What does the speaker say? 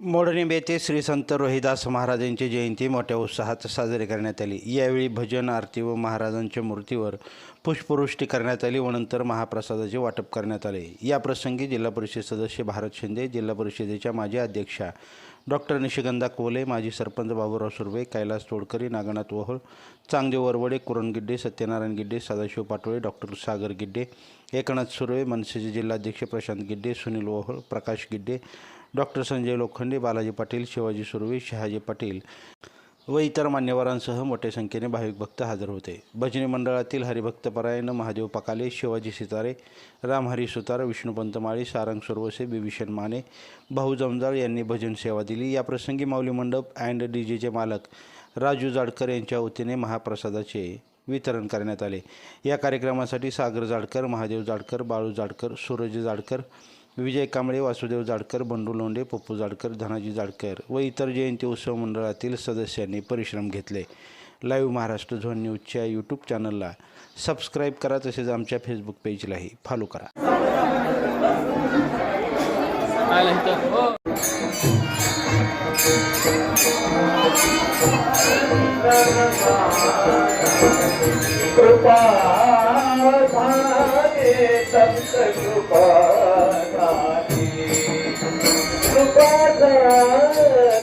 मोडणीब येथे श्री संत रोहिदास महाराजांची जयंती. मोठ्या उत्साहात साजरी करण्यात आली. यावेळी भजन आरती व महाराजांच्या मूर्तीवर पुष्पवृष्टी करण्यात आली व नंतर महाप्रसादाचे वाटप करण्यात आले. या प्रसंगी जिल्हा परिषद सदस्य भारत शिंदे जिल्हा परिषदेच्या माजी अध्यक्षा डॉक्टर निशिगंधा कोले माजी सरपंच बाबूराव सुर्वे कैलास तोडकरी नागनाथ वहोळ चांगदेव वरवडे कुरण गिड्डे सत्यनारायण गिड्डे सदाशिव पाटोळे डॉक्टर सागर गिड्डे एकनाथ सुर्वे मनसेचे जिल्हाध्यक्ष प्रशांत गिड्डे सुनील वहोळ प्रकाश गिड्डे डॉक्टर संजय लोखंडे बालाजी पाटील शिवाजी सुर्वे शहाजी पाटील व इतर मान्यवरांसह मोठ्या संख्येने भाविक भक्त हजर होते. भजनी मंडळातील हरिभक्तपरायण महादेव पकाले शिवाजी सितारे रामहरी सुतार विष्णुपंत माळी सारंग सुरवसे बिभीषण माने भाऊ जमजाळ यांनी भजन सेवा दिली. या प्रसंगी माऊली मंडप अँड डी जेचे मालक राजू जाडकर यांच्या वतीने महाप्रसादाचे वितरण करण्यात आले. या कार्यक्रमासाठी सागर जाडकर महादेव जाडकर बाळू जाडकर सूरज जाडकर विजय कांबळे वासुदेव जाडकर बंडू लोंडे पप्पू जाडकर धनाजी जाडकर व इतर जयंती उत्सव मंडळातील सदस्यांनी परिश्रम घेतले. लाईव्ह महाराष्ट्र झोन न्यूजच्या यूट्यूब चॅनलला सबस्क्राईब करा तसेच आमच्या फेसबुक पेजलाही फॉलो करा. Lord.